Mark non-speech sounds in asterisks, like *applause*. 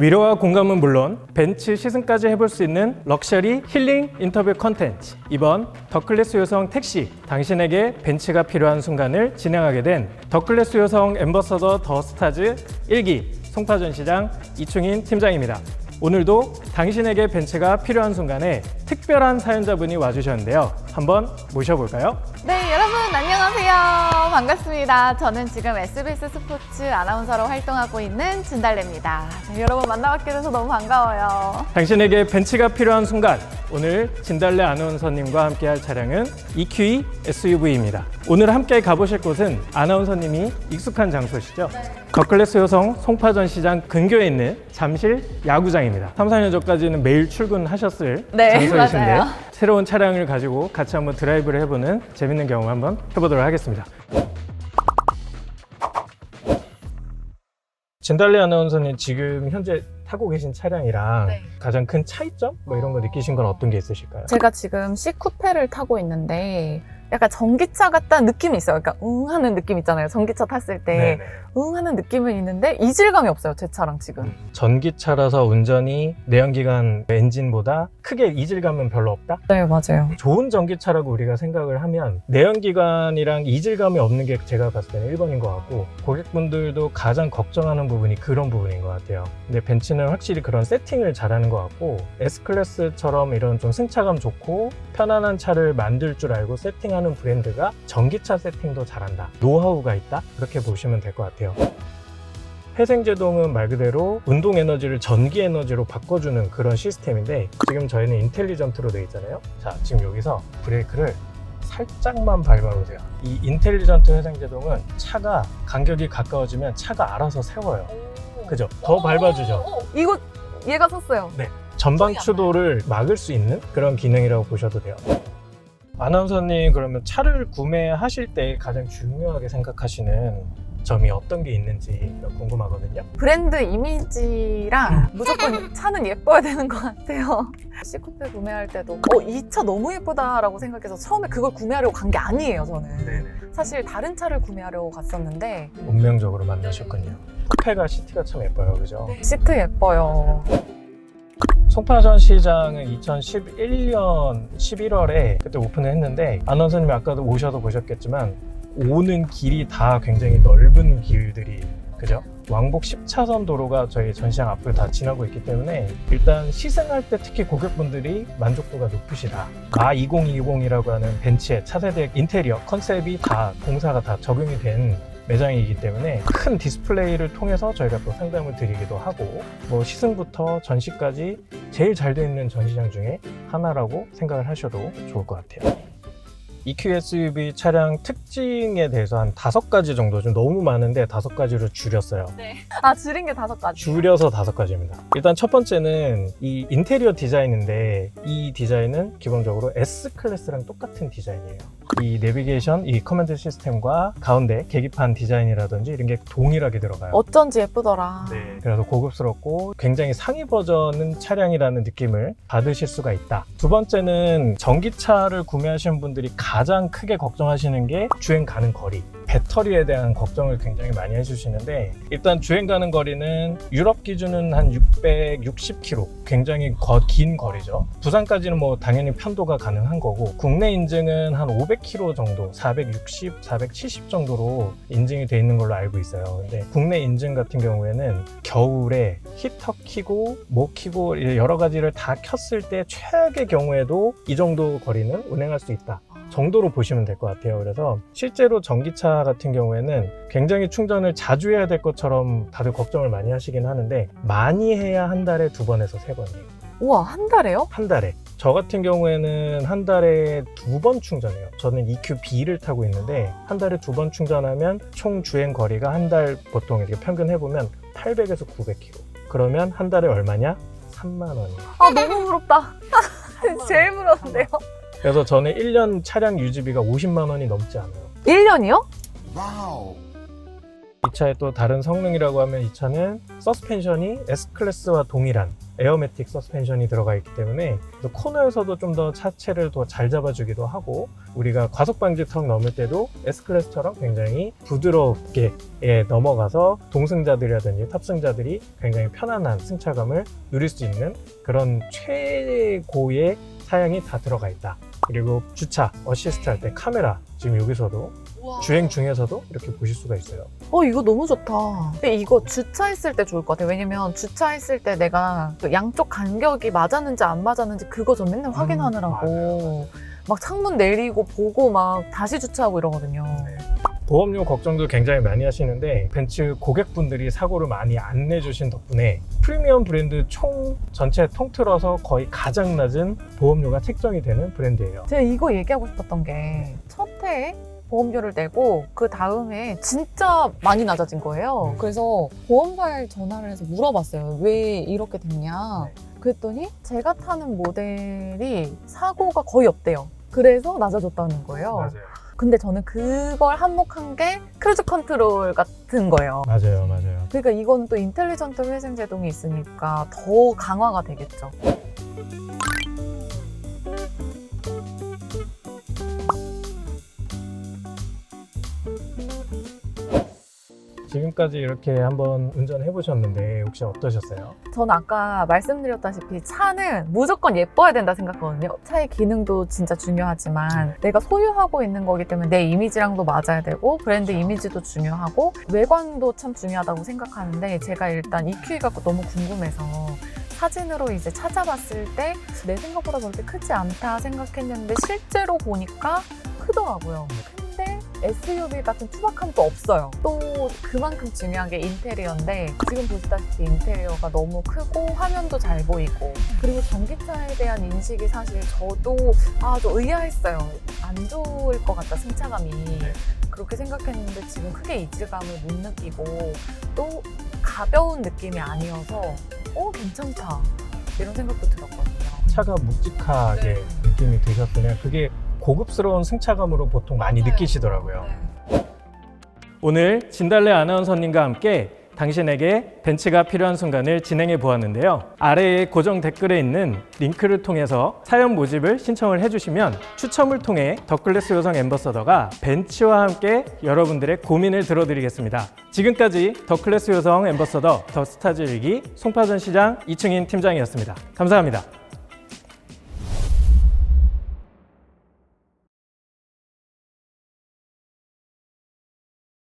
위로와 공감은 물론 벤츠 시승까지 해볼 수 있는 럭셔리 힐링 인터뷰 컨텐츠 이번 더클래스 요성 택시 당신에게 벤츠가 필요한 순간을 진행하게 된 더클래스 요성 엠버서더 더 스타즈 1기 송파전 시장 이충인 팀장입니다. 오늘도 당신에게 벤츠가 필요한 순간에 특별한 사연자분이 와주셨는데요. 한번 모셔볼까요? 네, 여러분 안녕 반갑습니다. 저는 지금 SBS 스포츠 아나운서로 활동하고 있는 진달래입니다. 네, 여러분 만나뵙게 돼서 너무 반가워요. 당신에게 벤츠가 필요한 순간 오늘 진달래 아나운서님과 함께할 차량은 EQE SUV입니다. 오늘 함께 가보실 곳은 아나운서님이 익숙한 장소시죠. 더클래스 여성 송파전 시장 근교에 있는 잠실 야구장입니다. 3, 4년 전까지는 매일 출근하셨을 네, 장소이신데 맞아요. 새로운 차량을 가지고 같이 한번 드라이브를 해보는 재밌는 경험 한번 해보도록 하겠습니다. 진달래 아나운서님 지금 현재 타고 계신 차량이랑 네. 가장 큰 차이점 뭐 이런 거 느끼신 건 어떤 게 있으실까요? 제가 지금 C쿠페를 타고 있는데 약간 전기차 같다는 느낌이 있어요. 그러니까 응 하는 느낌 있잖아요. 전기차 탔을 때 네네. 응 하는 느낌은 있는데 이질감이 없어요. 제 차랑 지금. 전기차라서 운전이 내연기관 엔진보다 크게 이질감은 별로 없다? 네, 맞아요. 좋은 전기차라고 우리가 생각을 하면 내연기관이랑 이질감이 없는 게 제가 봤을 때는 1번인 것 같고 고객분들도 가장 걱정하는 부분이 그런 부분인 것 같아요. 근데 벤츠는 확실히 그런 세팅을 잘하는 것 같고 S클래스처럼 이런 좀 승차감 좋고 편안한 차를 만들 줄 알고 세팅하는 브랜드가 전기차 세팅도 잘한다. 노하우가 있다? 그렇게 보시면 될 것 같아요. 회생제동은 말 그대로 운동 에너지를 전기 에너지로 바꿔주는 그런 시스템인데 지금 저희는 인텔리전트로 되어 있잖아요. 자, 지금 여기서 브레이크를 살짝만 밟아보세요. 이 인텔리전트 회생제동은 차가 간격이 가까워지면 차가 알아서 세워요. 그죠? 더 밟아주죠. 이거 얘가 섰어요. 전방 추돌을 막을 수 있는 그런 기능이라고 보셔도 돼요. 아나운서님 그러면 차를 구매하실 때 가장 중요하게 생각하시는 점이 어떤 게 있는지 궁금하거든요. 브랜드 이미지랑 무조건 *laughs* 차는 예뻐야 되는 것 같아요. C쿠페 구매할 때도 어, 이 차 너무 예쁘다라고 생각해서 처음에 그걸 구매하려고 간 게 아니에요, 저는. 사실 다른 차를 구매하려고 갔었는데 운명적으로 만나셨군요. 쿠페가 시트가 참 예뻐요, 그죠? 시트 예뻐요. 송파 전 시장은 2011년 11월에 그때 오픈을 했는데 아나운서님이 아까도 오셔도 보셨겠지만 오는 길이 다 굉장히 넓은 길들이 그죠? 왕복 10차선 도로가 저희 전시장 앞을 다 지나고 있기 때문에 일단 시승할 때 특히 고객분들이 만족도가 높으시다. 마 2020이라고 하는 벤츠의 차세대 인테리어 컨셉이 다 공사가 다 적용이 된 매장이기 때문에 큰 디스플레이를 통해서 저희가 또 상담을 드리기도 하고 뭐 시승부터 전시까지 제일 잘 되어 있는 전시장 중에 하나라고 생각을 하셔도 좋을 것 같아요. EQ SUV 차량 특징에 대해서 한 다섯 가지 정도 좀 너무 많은데 다섯 가지로 줄였어요. *laughs* 아, 줄인 게 다섯 가지. 줄여서 다섯 가지입니다. 일단 첫 번째는 이 인테리어 디자인인데 이 디자인은 기본적으로 S 클래스랑 똑같은 디자인이에요. 이 내비게이션, 이 커맨드 시스템과 가운데 계기판 디자인이라든지 이런 게 동일하게 들어가요. 어쩐지 예쁘더라. 네. 그래서 고급스럽고 굉장히 상위 버전은 차량이라는 느낌을 받으실 수가 있다. 두 번째는 전기차를 구매하시는 분들이 가장 크게 걱정하시는 게 주행 가는 거리. 배터리에 대한 걱정을 굉장히 많이 해주시는데 일단 주행 가는 거리는 유럽 기준은 한 660km 굉장히 거- 긴 거리죠. 부산까지는 뭐 당연히 편도가 가능한 거고 국내 인증은 한 500km 정도 460, 470 정도로 인증이 돼 있는 걸로 알고 있어요. 근데 국내 인증 같은 경우에는 겨울에 히터 키고 못 키고 여러 가지를 다 켰을 때 최악의 경우에도 이 정도 거리는 운행할 수 있다 정도로 보시면 될 것 같아요. 그래서 실제로 전기차 같은 경우에는 굉장히 충전을 자주 해야 될 것처럼 다들 걱정을 많이 하시긴 하는데 많이 해야 한 달에 두 번에서 세 번이에요. 우와, 한 달에요? 한 달에. 저 같은 경우에는 한 달에 두 번 충전해요. 저는 EQ-B를 타고 있는데 한 달에 두 번 충전하면 총 주행 거리가 한 달 보통 이렇게 평균 해보면 800에서 900km. 그러면 한 달에 얼마냐? 3만 원이에요. 아, 너무 부럽다. *laughs* 제일 부러운데요? 그래서 저는 1년 차량 유지비가 50만 원이 넘지 않아요. 1년이요? 이 차의 또 다른 성능이라고 하면 이 차는 서스펜션이 S클래스와 동일한 에어매틱 서스펜션이 들어가 있기 때문에 또 코너에서도 좀 더 차체를 더 잘 잡아주기도 하고 우리가 과속 방지 턱 넘을 때도 S클래스처럼 굉장히 부드럽게 예, 넘어가서 동승자들이라든지 탑승자들이 굉장히 편안한 승차감을 누릴 수 있는 그런 최고의 사양이 다 들어가 있다. 그리고 주차 어시스트 할 때 카메라 지금 여기서도 주행 중에서도 이렇게 보실 수가 있어요. 어 이거 너무 좋다. 근데 이거 주차했을 때 좋을 것 같아요. 왜냐면 주차했을 때 내가 그 양쪽 간격이 맞았는지 안 맞았는지 그거 전 맨날 확인하느라고 맞아요, 막 창문 내리고 보고 막 다시 주차하고 이러거든요. 보험료 걱정도 굉장히 많이 하시는데 벤츠 고객분들이 사고를 많이 안 내주신 덕분에 프리미엄 브랜드 총 전체 통틀어서 거의 가장 낮은 보험료가 책정이 되는 브랜드예요. 제가 이거 얘기하고 싶었던 게 첫 해에 보험료를 내고 그 다음에 진짜 많이 낮아진 거예요. 음. 그래서 보험사에 전화를 해서 물어봤어요. 왜 이렇게 됐냐. 네. 그랬더니 제가 타는 모델이 사고가 거의 없대요. 그래서 낮아졌다는 거예요. 근데 저는 그걸 한몫한 게 크루즈 컨트롤 같은 거예요. 맞아요, 맞아요. 그러니까 이건 또 인텔리전트 회생 제동이 있으니까 더 강화가 되겠죠. 지금까지 이렇게 한번 운전해 보셨는데 혹시 어떠셨어요? 저는 아까 말씀드렸다시피 차는 무조건 예뻐야 된다 생각하거든요. 차의 기능도 진짜 중요하지만 내가 소유하고 있는 거기 때문에 내 이미지랑도 맞아야 되고 브랜드 이미지도 중요하고 외관도 참 중요하다고 생각하는데 제가 일단 EQ 갖고 너무 궁금해서 사진으로 이제 찾아봤을 때 내 생각보다 그렇게 크지 않다 생각했는데 실제로 보니까 크더라고요. SUV 같은 투박함도 없어요. 또 그만큼 중요한 게 인테리어인데 지금 보시다시피 인테리어가 너무 크고 화면도 잘 보이고 그리고 전기차에 대한 인식이 사실 저도 아주 의아했어요. 안 좋을 것 같다 승차감이 그렇게 생각했는데 지금 크게 이질감을 못 느끼고 또 가벼운 느낌이 아니어서 어 괜찮다 이런 생각도 들었거든요. 차가 묵직하게 네. 느낌이 드셨으면 그게 고급스러운 승차감으로 보통 많이 맞아요. 느끼시더라고요. 네. 오늘 진달래 아나운서님과 함께 당신에게 벤츠가 필요한 순간을 진행해 보았는데요. 아래에 고정 댓글에 있는 링크를 통해서 사연 모집을 신청을 해주시면 추첨을 통해 더클래스 요성 엠버서더가 벤츠와 함께 여러분들의 고민을 들어드리겠습니다. 지금까지 더클래스 요성 엠버서더 더스타즈 일기 송파전 시장 이충인 팀장이었습니다. 감사합니다.